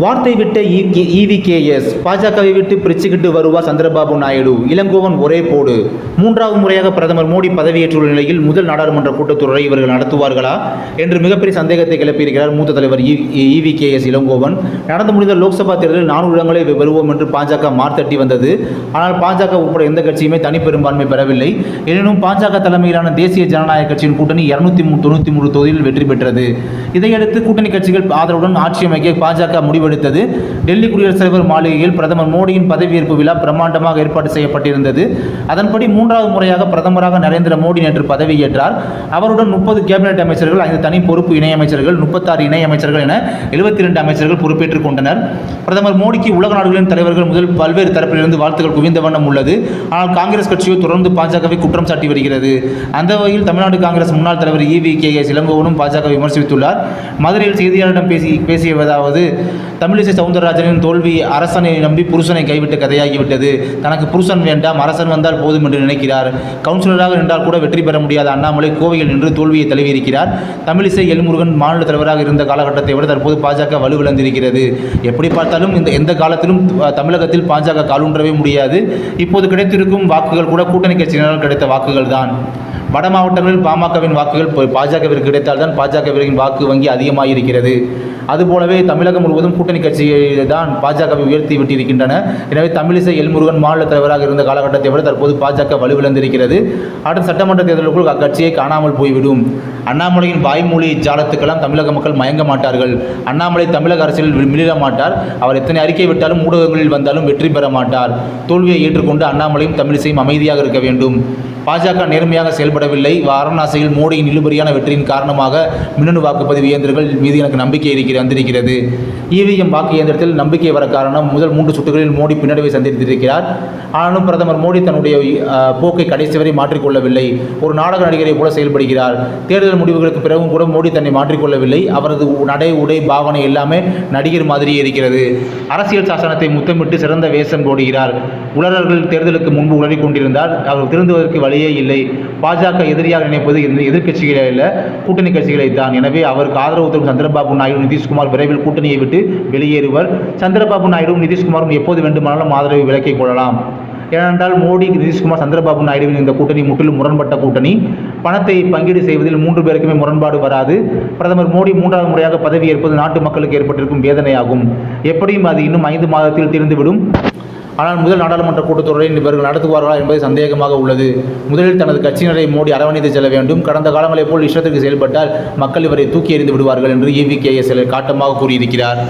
வார்த்தை விட்ட இவிகேஎஸ் பாஜகவை விட்டு பிரிச்சுக்கிட்டு வருவா சந்திரபாபு நாயுடு. இளங்கோவன் ஒரே போடு. மூன்றாவது முறையாக பிரதமர் மோடி பதவியேற்றுள்ள நிலையில் முதல் நாடாளுமன்ற கூட்டத்தொடரை இவர்கள் நடத்துவார்களா என்று மிகப்பெரிய சந்தேகத்தை கிளப்பியிருக்கிறார் மூத்த தலைவர் இவிகேஎஸ் இளங்கோவன். நடந்து முடிந்த லோக்சபா தேர்தலில் நானூறு இடங்களை பெறுவோம் என்று பாஜக மார்த்தட்டி வந்தது. ஆனால் பாஜக உட்பட எந்த கட்சியுமே தனிப்பெரும்பான்மை பெறவில்லை. எனினும் பாஜக தலைமையிலான தேசிய ஜனநாயக கட்சியின் கூட்டணி இருநூத்தி தொண்ணூற்றி மூணு தொகுதியில் வெற்றி பெற்றது. இதையடுத்து கூட்டணி கட்சிகள் ஆதரவுடன் ஆட்சி அமைக்க பாஜக முடிவெடுத்தது. டெல்லி குடியரசுத் தலைவர் மாளிகையில் பிரதமர் மோடியின் பதவியேற்பு விழா பிரம்மாண்டமாக ஏற்பாடு செய்யப்பட்டிருந்தது. அதன்படி மூன்றாவது முறையாக பிரதமராக நரேந்திர மோடி நேற்று பதவியேற்றார். அவருடன் முப்பது கேபினெட் அமைச்சர்கள் ஐந்து தனி பொறுப்பு இணையமைச்சர்கள் முப்பத்தாறு இணையமைச்சர்கள் என எழுபத்தி இரண்டு அமைச்சர்கள் பொறுப்பேற்றுக் கொண்டனர். பிரதமர் மோடிக்கு உலக நாடுகளின் தலைவர்கள் முதல் பல்வேறு தரப்பிலிருந்து வாழ்த்துக்கள் குவிந்த வண்ணம் உள்ளது. ஆனால் காங்கிரஸ் கட்சியோ தொடர்ந்து பாஜகவை குற்றம் சாட்டி வருகிறது. அந்த வகையில் தமிழ்நாடு காங்கிரஸ் முன்னாள் தலைவர் இவி கே எஸ் இளங்கோவனும் பாஜக விமர்சித்துள்ளார். மதுரையில் செய்தியாளரிடம் பேசி பேசியதாவது தமிழிசை சவுந்தரராஜனின் தோல்வி அரசனை நம்பி புருஷனை கைவிட்ட கதையாகிவிட்டது. தனக்கு புருஷன் வேண்டாம் அரசன் வந்தால் போதும் என்று நினைக்கிறார். கவுன்சிலராக நின்றால் கூட வெற்றி பெற முடியாத அண்ணாமலை கோவையில் நின்று தோல்வியை தழுவியிருக்கிறார். தமிழிசை எல்முருகன் மாநில தலைவராக இருந்த காலகட்டத்தை விட தற்போது பாஜக வலுவிழந்திருக்கிறது. எப்படி பார்த்தாலும் இந்த எந்த காலத்திலும் தமிழகத்தில் பாஜக காலூன்றவே முடியாது. இப்போது கிடைத்திருக்கும் வாக்குகள் கூட கூட்டணி கட்சியினரால் கிடைத்த வாக்குகள் தான். வட மாவட்டங்களில் பாமகவின் வாக்குகள் பாஜகவிற்கு கிடைத்தால்தான் பாஜகவின் வாக்கு வங்கி அதிகமாக இருக்கிறது அதுபோலவே தமிழகம் முழுவதும் கூட்டணி கட்சியை தான் பாஜகவை உயர்த்தி விட்டிருக்கின்றன. எனவே தமிழிசை எல்முருகன் மாநில தலைவராக இருந்த காலகட்டத்தை விட தற்போது பாஜக வலுவிழந்திருக்கிறது. அடுத்த சட்டமன்ற தேர்தலுக்குள் அக்கட்சியை காணாமல் போய்விடும். அண்ணாமலையின் வாய்மொழி ஜாலத்துக்கெல்லாம் தமிழக மக்கள் மயங்க மாட்டார்கள். அண்ணாமலை தமிழக அரசியலில் மிளிர மாட்டார். அவர் எத்தனை அறிக்கை விட்டாலும் ஊடகங்களில் வந்தாலும் வெற்றி பெற மாட்டார். தோல்வியை ஏற்றுக்கொண்டு அண்ணாமலையும் தமிழிசையும் அமைதியாக இருக்க வேண்டும். பாஜக நேர்மையாக செயல்படவில்லை. வாரணாசியில் மோடியின் இழுபறியான வெற்றியின் காரணமாக மின்னணு வாக்குப்பதிவு இயந்திரங்கள் மீது எனக்கு நம்பிக்கை இருக்கிற வந்திருக்கிறது இவிஎம் வாக்கு இயந்திரத்தில் நம்பிக்கை வர காரணம் முதல் மூன்று சுற்றுகளில் மோடி பின்னடைவை சந்தித்திருக்கிறார். ஆனாலும் பிரதமர் மோடி தன்னுடைய போக்கை கடைசி வரை மாற்றிக்கொள்ளவில்லை. ஒரு நாடக நடிகரை போல செயல்படுகிறார். தேர்தல் முடிவுகளுக்கு பிறகும் கூட மோடி தன்னை மாற்றிக்கொள்ளவில்லை. அவரது நடை உடை பாவனை எல்லாமே நடிகர் மாதிரியே இருக்கிறது. அரசியல் சாசனத்தை முத்தமிட்டு சிறந்த வேஷம் போடுகிறார். உலகர்கள் தேர்தலுக்கு முன்பு உளறி கொண்டிருந்தார் அவர் திருந்துவதற்கு வழியே இல்லை. பாஜக எதிரியாக நினைப்பது எதிர்கட்சிகளே இல்லை கூட்டணி கட்சிகளை தான். எனவே அவருக்கு ஆதரவு தரும் சந்திரபாபு நாயுடு நிதிஷ்குமார் விரைவில் கூட்டணியை விட்டு வெளியேறுவர். சந்திரபாபு நாயுடும் நிதிஷ்குமாரும் எப்போது வேண்டுமானாலும் ஆதரவை விலக்கிக் கொள்ளலாம். ஏனென்றால் மோடி நிதிஷ்குமார் சந்திரபாபு நாயுடுவின் இந்த கூட்டணி முற்றிலும் முரண்பட்ட கூட்டணி. பணத்தை பங்கீடு செய்வதில் மூன்று பேருக்குமே முரண்பாடு வராது. பிரதமர் மோடி மூன்றாவது முறையாக பதவி ஏற்பது நாட்டு மக்களுக்கு ஏற்பட்டிருக்கும் வேதனையாகும். எப்படியும் அது இன்னும் ஐந்து மாதத்தில் தீர்ந்துவிடும். ஆனால் முதல் நாடாளுமன்ற கூட்டத்தொடரை இவர்கள் நடத்துவார்களா என்பது சந்தேகமாக உள்ளது. முதலில் தனது கட்சியினரை மோடி அரவணைத்து செல்ல வேண்டும். கடந்த காலங்களைப் போல் இஷ்டத்திற்கு செயல்பட்டால் மக்கள் இவரை தூக்கி எறிந்து விடுவார்கள் என்று இவி கே எஸ் காட்டமாக கூறியிருக்கிறார்.